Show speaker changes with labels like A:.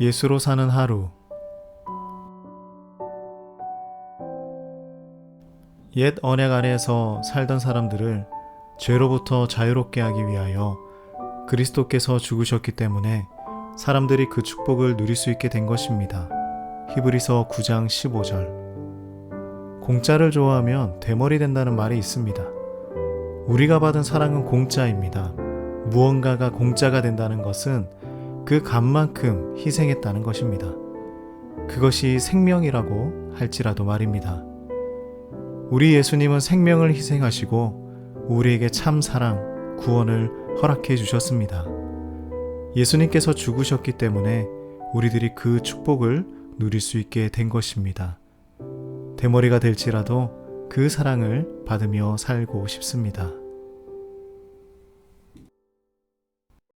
A: 예수로 사는 하루 옛 언약 아래에서 살던 사람들을 죄로부터 자유롭게 하기 위하여 그리스도께서 죽으셨기 때문에 사람들이 그 축복을 누릴 수 있게 된 것입니다. 히브리서 9장 15절 공짜를 좋아하면 대머리 된다는 말이 있습니다. 우리가 받은 사랑은 공짜입니다. 무언가가 공짜가 된다는 것은 그 값만큼 희생했다는 것입니다. 그것이 생명이라고 할지라도 말입니다. 우리 예수님은 생명을 희생하시고 우리에게 참 사랑, 구원을 허락해 주셨습니다. 예수님께서 죽으셨기 때문에 우리들이 그 축복을 누릴 수 있게 된 것입니다. 대머리가 될지라도 그 사랑을 받으며 살고 싶습니다.